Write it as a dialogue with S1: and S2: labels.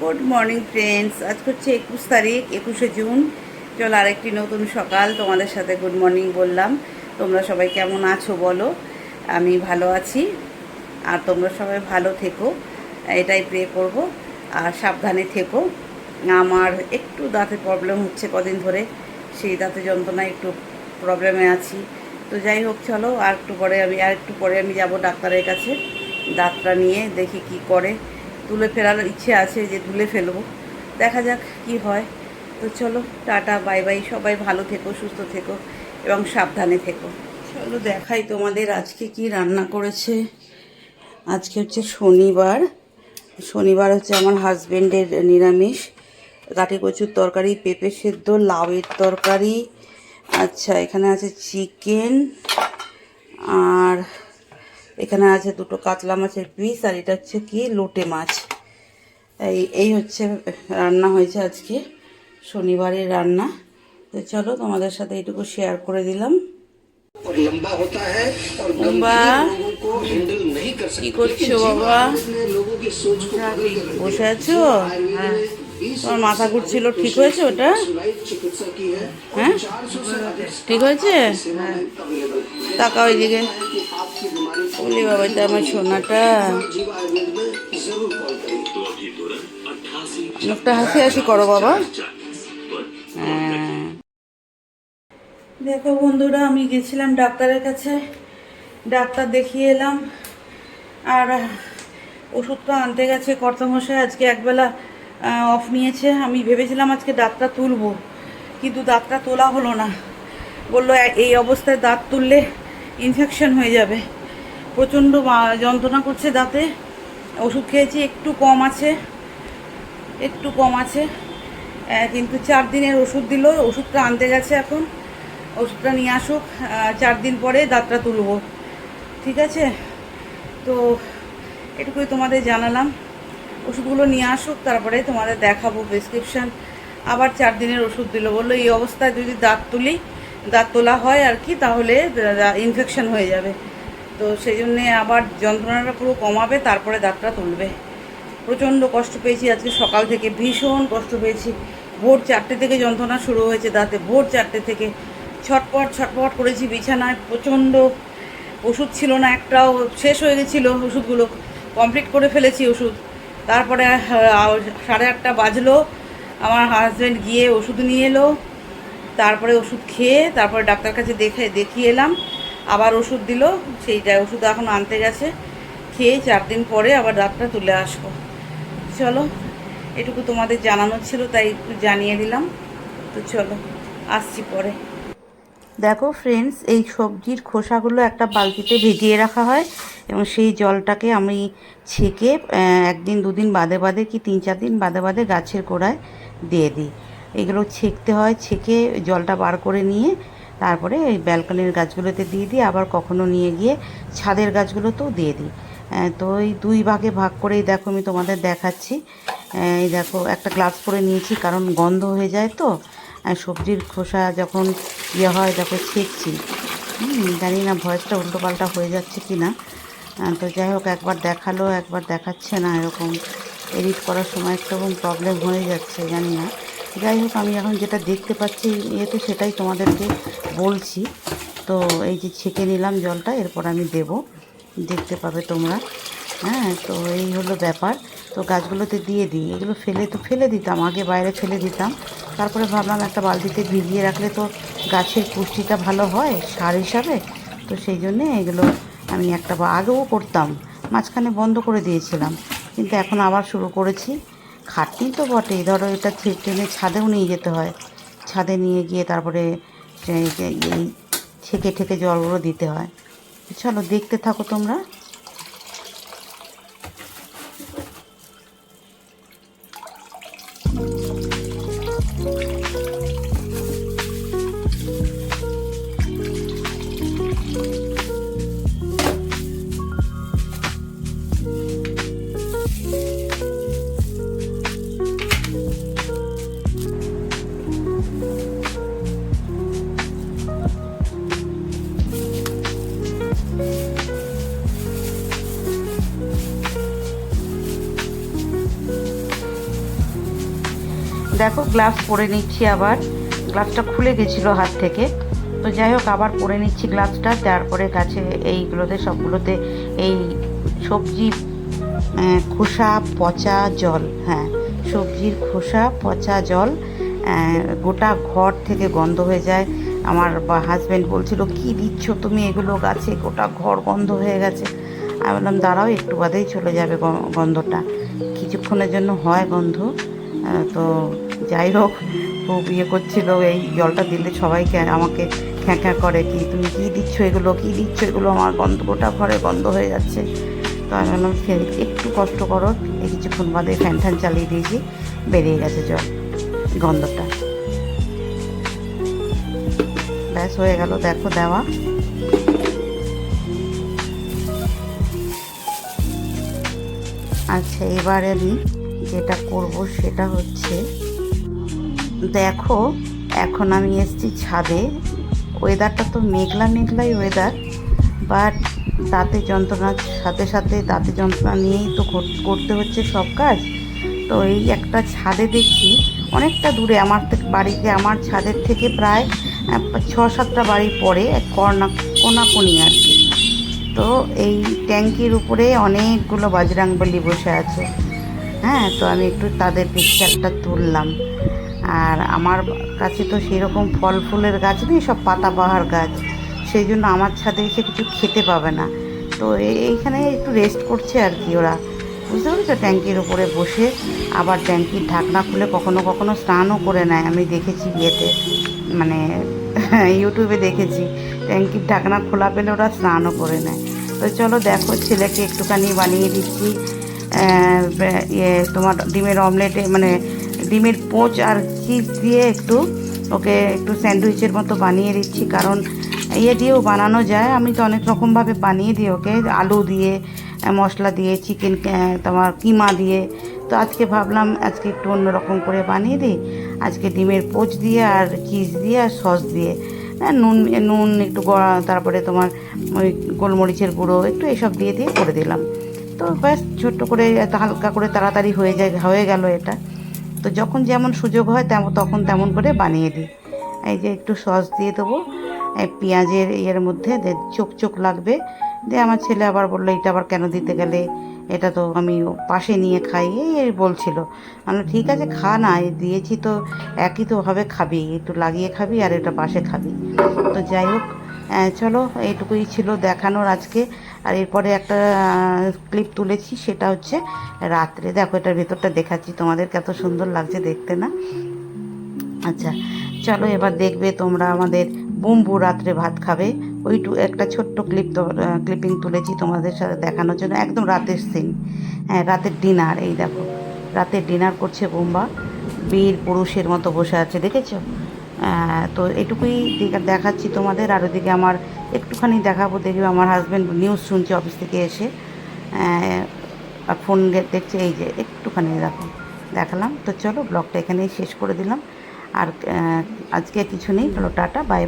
S1: Good morning friends আজ হচ্ছে একুশ তারিখ, একুশে জুন। চল আরেকটি নতুন সকাল তোমাদের সাথে গুড মর্নিং বললাম। তোমরা সবাই কেমন আছো বলো? আমি ভালো আছি। আর তোমরা সবাই ভালো থেকো। এটাই প্রে করব। আর সাবধানে থেকো। আমার একটু দাঁতে প্রবলেম হচ্ছে কদিন ধরে। সেই দাঁতে যন্ত্রণায় একটু প্রবলেমে আছি। তো যাই হোক, চলো আর একটু পরে আমি, আর একটু পরে আমি যাব ডাক্তারের কাছে। দাঁতটা নিয়ে দেখি কি করে। তুলে ফেরার ইচ্ছে আছে যে তুলে ফেলব। দেখা যাক কি হয়। তো চলো, টাটা, বাই বাই। সবাই ভালো থেকো, সুস্থ থেকো এবং সাবধানে থেকো। চলো দেখাই তোমাদের আজকে কি রান্না করেছে। আজকে হচ্ছে শনিবার। শনিবার হচ্ছে আমার হাজবেন্ডের নিরামিষ। কাঠি কচুর তরকারি, পেঁপে সেদ্ধ, লাউয়ের তরকারি। আচ্ছা এখানে আছে চিকেন আর এখানে আছে দুটো কাতলা মাছের পিস আর এটা হচ্ছে কি? লোটে মাছ। এই এই হচ্ছে রান্না হয়েছে আজকে। শনিবারের রান্না। তো চলো তোমাদের সাথে এইটুকু শেয়ার করে দিলাম। কি করছ বাবা? বসে আছো
S2: হ্যাঁ
S1: তোমার মাথা ঘুরছিল, ঠিক হয়েছে ওটা? হ্যাঁ? ঠিক হয়েছে?
S2: হ্যাঁ।
S1: তাকা ওইদিকে বলি বাবা তো আমার সোনাটা। লোকটা হাসি হাসি করো বাবা। হ্যাঁ। দেখো বন্ধুরা, আমি গেছিলাম ডাক্তারের কাছে। ডাক্তার দেখিয়ে এলাম। আর ওষুধটা আনতে গেছে কর্তমশাই। আজকে একবেলা অফ নিয়েছে। আমি ভেবেছিলাম আজকে দাঁতটা তুলব, কিন্তু দাঁতটা তোলা হলো না। বলল এই অবস্থায় দাঁত তুললে ইনফেকশন হয়ে যাবে। প্রচণ্ড যন্ত্রণা করছে দাঁতে। ওষুধ খেয়েছি, একটু কম আছে, একটু কম আছে। কিন্তু চার দিনের ওষুধ দিল, ওষুধটা আনতে গেছে এখন। ওষুধটা নিয়ে আসুক চার দিন পরে দাঁতটা তুলবো। ঠিক আছে? তো, এটুকুই তোমাদের জানালাম। ওষুধগুলো নিয়ে আসুক, তারপরে তোমাদের দেখাবো প্রেসক্রিপশান আবার চার দিনের ওষুধ দিল, বলল, এই অবস্থায় যদি দাঁত তুলি, দাঁত তোলা হয় আর কি, তাহলে ইনফেকশন হয়ে যাবে। তো সেই জন্যে আবার যন্ত্রণাটা পুরো কমাবে, তারপরে দাঁতটা তুলবে। প্রচণ্ড কষ্ট পেয়েছি, আজকে সকাল থেকে ভীষণ কষ্ট পেয়েছি। ভোর চারটে থেকে যন্ত্রণা শুরু হয়েছে দাঁতে, ভোর চারটে থেকে। ছটপট ছটপট করেছি বিছানায়, প্রচণ্ড ওষুধ ছিল না, একটাও শেষ হয়ে গেছিল ওষুধগুলো। কমপ্লিট করে ফেলেছি ওষুধ। তারপরে সাড়ে আটটা বাজলো। আমার হাজব্যান্ড গিয়ে ওষুধ নিয়ে এলো। তারপরে ওষুধ খেয়ে, তারপরে ডাক্তার কাছে দেখে, দেখিয়ে এলাম। আবার ওষুধ দিল। সেইটা ওষুধ এখন আনতে গেছে। খেয়ে চার দিন পরে আবার ডাক্তার তুলে আসব। চলো, এটুকু তোমাদের জানানো ছিল, তাই একটু জানিয়ে দিলাম। তো চলো, আসছি পরে। দেখো ফ্রেন্ডস এই সবজির খোসাগুলো একটা বালতিতে ভিজিয়ে রাখা হয়। এবং সেই জলটাকে আমি ছেঁকে একদিন দুদিন বাদে বাদে কি তিন চার দিন বাদে বাদে গাছের গোড়ায় দিয়ে দিই। এগুলো ছেঁকতে হয়, ছেঁকে জলটা বার করে নিয়ে তারপরে এই ব্যালকনির গাছগুলোতে দিয়ে দিই, আবার কখনো নিয়ে গিয়ে ছাদের গাছগুলোতেও দিয়ে দিই। তো এই দুই ভাগে ভাগ করেই দেখো আমি তোমাদের দেখাচ্ছি। এই দেখো একটা গ্লাস করে নিয়েছি কারণ গন্ধ হয়ে যায় তো। সবজির খোসা যখন ইয়ে হয় দেখো ছেঁকছি। জানি না ভয়েসটা উল্টোপাল্টা হয়ে যাচ্ছে কি না তো যাই হোক, একবার দেখাল, একবার দেখাচ্ছে না এরকম। এডিট করার সময় একরকম প্রবলেম হয়ে যাচ্ছে, জানি না। যাই হোক, আমি এখন যেটা দেখতে পাচ্ছি ইয়েতে সেটাই তোমাদেরকে বলছি। তো এই যে ছেঁকে নিলাম জলটা, এরপর আমি দেব। দেখতে পাবে তোমরা। হ্যাঁ তো এই হলো ব্যাপার। তো গাছগুলোতে দিয়ে দিই। এগুলো ফেলে তো ফেলে দিতাম, আগে বাইরে ফেলে দিতাম। তারপরে ভাবলাম একটা বালতিতে ভিজিয়ে রাখলে তো গাছের পুষ্টিটা ভালো হয়, সার হিসাবে। তো সেই জন্যে এগুলো আমি একটা বা আগেও করতাম, মাঝখানে বন্ধ করে দিয়েছিলাম, কিন্তু এখন আবার শুরু করেছি। খাটনি তো বটেই, ধরো এটা ট্রেনে ছাদেও নিয়ে যেতে হয়। ছাদে নিয়ে গিয়ে তারপরে এই ঠেকে ঠেকে জলগুলো দিতে হয়। চলো দেখতে থাকো তোমরা। দেখো গ্লাভস পরে নিচ্ছি আবার। গ্লাভসটা খুলে গেছিল হাত থেকে। তো যাই হোক, আবার পরে নিচ্ছি গ্লাভসটা তারপরে গাছে এইগুলোতে, সবগুলোতে এই সবজি খোসা, পচা জল হ্যাঁ সবজির খোসা, পচা জল গোটা ঘর থেকে গন্ধ হয়ে যায়। আমার হাজব্যান্ড বলছিল, কি দিচ্ছ তুমি এগুলো গাছে? গোটা ঘর গন্ধ হয়ে গেছে। আমি বললাম, দাঁড়াও, একটু বাদেই চলে যাবে গন্ধটা। কিছুক্ষণের জন্য হয় গন্ধ। তো যাই হোক খুব ইয়ে করছিল, এই জলটা দিলে সবাইকে আমাকে খ্যাঁকা করে, কি তুমি কী দিচ্ছ এগুলো, কী দিচ্ছ এগুলো? আমার গন্ধ গোটা ঘরে গন্ধ হয়ে যাচ্ছে। তো আমি বললাম "সে- একটু কষ্ট করো। এই কিছুক্ষণ বাদে ফ্যান ট্যান চালিয়ে দিয়েছি, বেরিয়ে গেছে জল, গন্ধটা। ব্যাস, হয়ে গেল, দেখো দেওয়া। আচ্ছা এবার আমি যেটা করব সেটা হচ্ছে দেখো, এখন আমি এসেছি ছাদে। ওয়েদারটা তো মেঘলা মেঘলাই ওয়েদার বাট দাঁতে যন্ত্রণার সাথে সাথে দাঁতে যন্ত্রণা নিয়েই তো করতে হচ্ছে সব কাজ। তো এই একটা ছাদে দেখছি, অনেকটা দূরে, আমার বাড়িতে, আমার ছাদের থেকে প্রায় ছ সাতটা বাড়ি পরে এক কর্না, কোনাকুনি আর কি। তো এই ট্যাঙ্কির উপরে অনেকগুলো বাজরাংবলি বসে আছে। হ্যাঁ তো আমি একটু তাদের পিকচারটা তুললাম। আর আমার কাছে তো সেরকম ফল ফুলের গাছ নেই, সব পাতাবাহার গাছ। সেই জন্য আমার ছাদে এসে কিছু খেতে পাবে না। তো এই- এইখানে একটু রেস্ট করছে আর কি ওরা। বুঝতে পেরেছ? ট্যাঙ্কির উপরে বসে আবার ট্যাঙ্কির ঢাকনা খুলে কখনো কখনো স্নানও করে নেয়। আমি দেখেছি বিয়েতে মানে ইউটিউবে দেখেছি, ট্যাঙ্কির ঢাকনা খোলা পেলে ওরা স্নানও করে নেয়। তো চলো দেখো, ছেলেকে একটুখানি বানিয়ে দিচ্ছি। তোমার ডিমের অমলেটে মানে ডিমের পোচ আর চিজ দিয়ে একটু ওকে একটু স্যান্ডউইচের মতো বানিয়ে দিচ্ছি কারণ ইয়ে দিয়েও বানানো যায়। আমি তো অনেক রকমভাবে বানিয়ে দিই ওকে আলু দিয়ে মশলা দিয়ে চিকেন তোমার কিমা দিয়ে। তো আজকে ভাবলাম আজকে একটু অন্যরকম করে বানিয়ে দিই। আজকে ডিমের পোচ দিয়ে আর চিজ দিয়ে আর সস দিয়ে। হ্যাঁ, নুন নুন একটু তারপরে তোমার ওই গোলমরিচের গুঁড়ো একটু এসব দিয়ে দিয়ে করে দিলাম। তো ব্যাস ছোট্ট করে হালকা করে তাড়াতাড়ি হয়ে যায় হয়ে গেল এটা। তো যখন যেমন সুযোগ হয় তেমন, তখন তেমন করে বানিয়ে দিই। এই যে একটু সস দিয়ে দেবো, এই পেঁয়াজের ইয়ের মধ্যে চোখ চোখ লাগবে। দিয়ে আমার ছেলে আবার বলল, এটা আবার কেন দিতে গেলে? এটা তো আমি পাশে নিয়ে খাই। এই বলছিল। আমি ঠিক আছে, খা না দিয়েছি তো, একই তো ভাবে খাবি। একটু লাগিয়ে খাবি আর এটা পাশে খাবি। তো যাই হোক চলো, এইটুকুই ছিল দেখানোর আজকে। আর এরপরে একটা ক্লিপ তুলেছি, সেটা হচ্ছে রাত্রে। দেখো, এটার ভেতরটা দেখাচ্ছি তোমাদের কত সুন্দর লাগছে দেখতে না? আচ্ছা চলো এবার দেখবে তোমরা আমাদের বুম্বু রাত্রে ভাত খাবে। ওইটু একটা ছোট্ট ক্লিপ ক্লিপিং তুলেছি তোমাদের সাথে দেখানোর জন্য। একদম রাতের সিন হ্যাঁ রাতের ডিনার এই দেখো। রাতের ডিনার করছে বোম্বা। বীর পুরুষের মতো বসে আছে, দেখেছ? তো এটুকুই দেখাচ্ছি তোমাদের। আর ওদিকে আমার একটুখানি দেখাবো, দেখবে আমার হাজব্যান্ড নিউজ শুনছে অফিস থেকে এসে। আর ফোন দেখছে, এই যে একটুখানি দেখো, দেখালাম। তো চলো ব্লগটা এখানেই শেষ করে দিলাম। আর আজকে কিছু নেই, চলো, টাটা বাই বাই